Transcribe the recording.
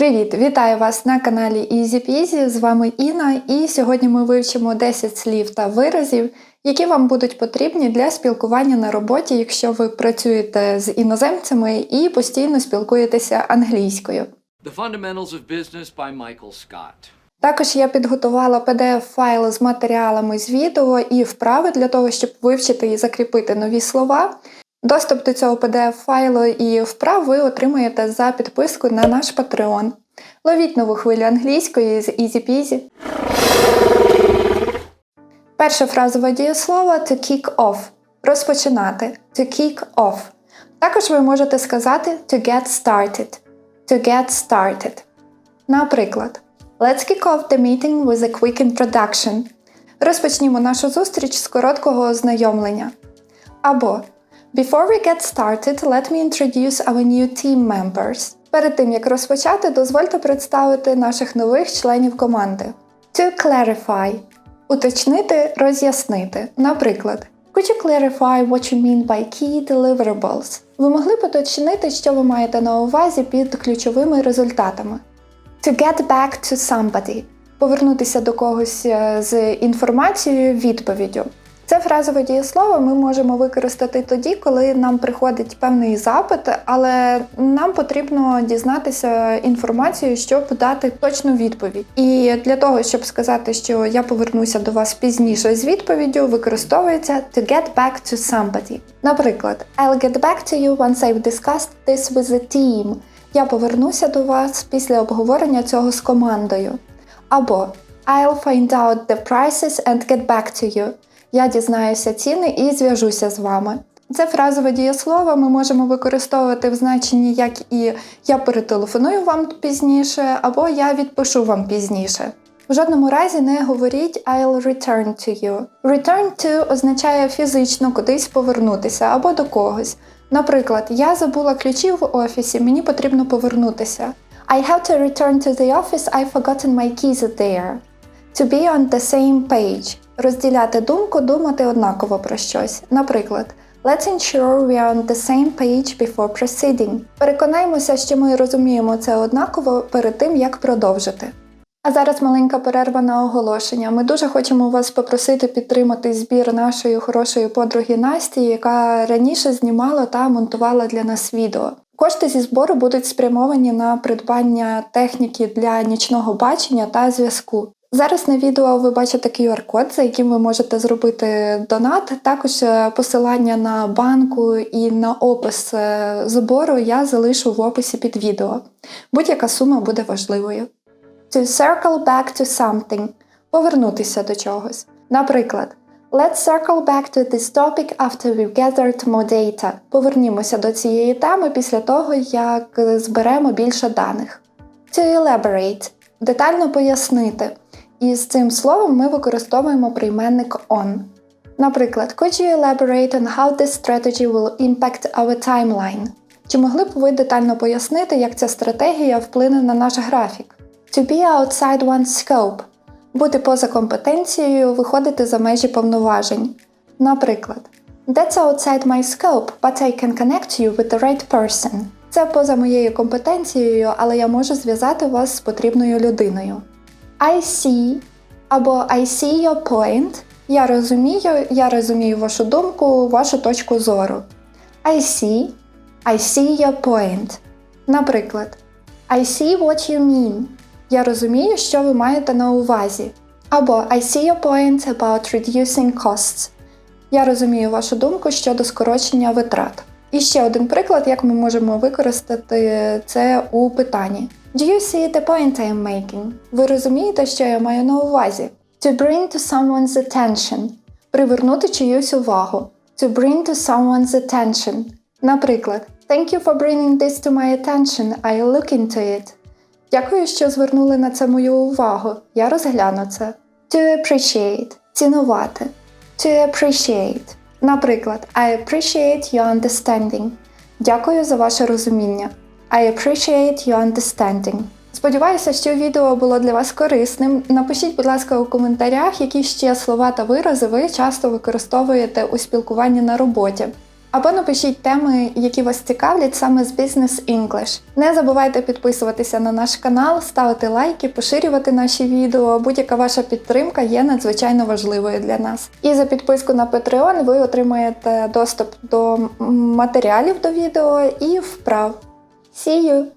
Привіт! Вітаю вас на каналі Easy Peasy. З вами Інна, і сьогодні ми вивчимо 10 слів та виразів, які вам будуть потрібні для спілкування на роботі, якщо ви працюєте з іноземцями і постійно спілкуєтеся англійською. The Fundamentals of Business by Michael Scott. Також я підготувала PDF-файл з матеріалами з відео і вправи для того, щоб вивчити і закріпити нові слова. Доступ до цього PDF-файлу і вправ ви отримаєте за підписку на наш Patreon. Ловіть нову хвилю англійської з Easy Peasy. Перше фразове дієслово to kick off. Розпочинати. To kick off. Також ви можете сказати to get started. To get started. Наприклад, Let's kick off the meeting with a quick introduction. Розпочнімо нашу зустріч з короткого ознайомлення. Або Before we get started, let me introduce our new team members. Перед тим як розпочати, дозвольте представити наших нових членів команди. To clarify уточнити, роз'яснити. Наприклад, Could you clarify what you mean by key deliverables? Ви могли б уточнити, що ви маєте на увазі під ключовими результатами. To get back to somebody повернутися до когось е, з інформацією, відповіддю. Це фразове дієслово ми можемо використати тоді, коли нам приходить певний запит, але нам потрібно дізнатися інформацію, щоб дати точну відповідь. І для того, щоб сказати, що я повернуся до вас пізніше з відповіддю, використовується to get back to somebody. Наприклад, I'll get back to you once I've discussed this with the team. Я повернуся до вас після обговорення цього з командою. Або I'll find out the prices and get back to you. Я дізнаюся ціни і зв'яжуся з вами. Це фразове дієслово ми можемо використовувати в значенні як і я перетелефоную вам пізніше, або я відпишу вам пізніше. В жодному разі не говоріть I'll return to you. Return to означає фізично кудись повернутися або до когось. Наприклад, я забула ключі в офісі, мені потрібно повернутися. I have to return to the office, I've forgotten my keys there. To be on the same page. Розділяти думку, думати однаково про щось. Наприклад, Let's ensure we are on the same page before proceeding. Переконаймося, що ми розуміємо це однаково перед тим, як продовжити. А зараз маленька перерва на оголошення. Ми дуже хочемо вас попросити підтримати збір нашої хорошої подруги Насті, яка раніше знімала та монтувала для нас відео. Кошти зі збору будуть спрямовані на придбання техніки для нічного бачення та зв'язку. Зараз на відео ви бачите QR-код, за яким ви можете зробити донат. Також е, посилання на банку і на опис е, збору я залишу в описі під відео. Будь-яка сума буде важливою. To circle back to something повернутися до чогось. Наприклад, Let's circle back to this topic after we've gathered more data. Повернімося до цієї теми після того, як зберемо більше даних. To elaborate детально пояснити. І з цим словом ми використовуємо прийменник on. Наприклад, could you elaborate on how this strategy will impact our timeline? Чи могли б ви детально пояснити, як ця стратегія вплине на наш графік? To be outside one's scope бути поза компетенцією, виходити за межі повноважень. Наприклад, That's outside my scope, but I can connect you with the right person. Це поза моєю компетенцією, але я можу зв'язати вас з потрібною людиною. I see або I see your point. Я розумію, я розумію вашу думку, вашу точку зору. I see, I see your point. Наприклад, I see what you mean. Я розумію, що ви маєте на увазі. Або I see your point about reducing costs. Я розумію вашу думку щодо скорочення витрат. І ще один приклад, як ми можемо використати це у питанні. Do you see the point I am making? Ви розумієте, що я маю на увазі? To bring to someone's attention. Привернути чиюсь увагу. To bring to someone's attention. Наприклад, Thank you for bringing this to my attention. I'll look into it. Дякую, що звернули на це мою увагу. Я розгляну це. To appreciate цінувати. To appreciate. Наприклад, I appreciate your understanding. Дякую за ваше розуміння. I appreciate your understanding. Сподіваюся, що відео було для вас корисним. Напишіть, будь ласка, у коментарях, які ще слова та вирази ви часто використовуєте у спілкуванні на роботі. Або напишіть теми, які вас цікавлять саме з Business English. Не забувайте підписуватися на наш канал, ставити лайки, поширювати наші відео. Будь-яка ваша підтримка є надзвичайно важливою для нас. І за підписку на Patreon ви отримаєте доступ до матеріалів до відео і вправ. See you!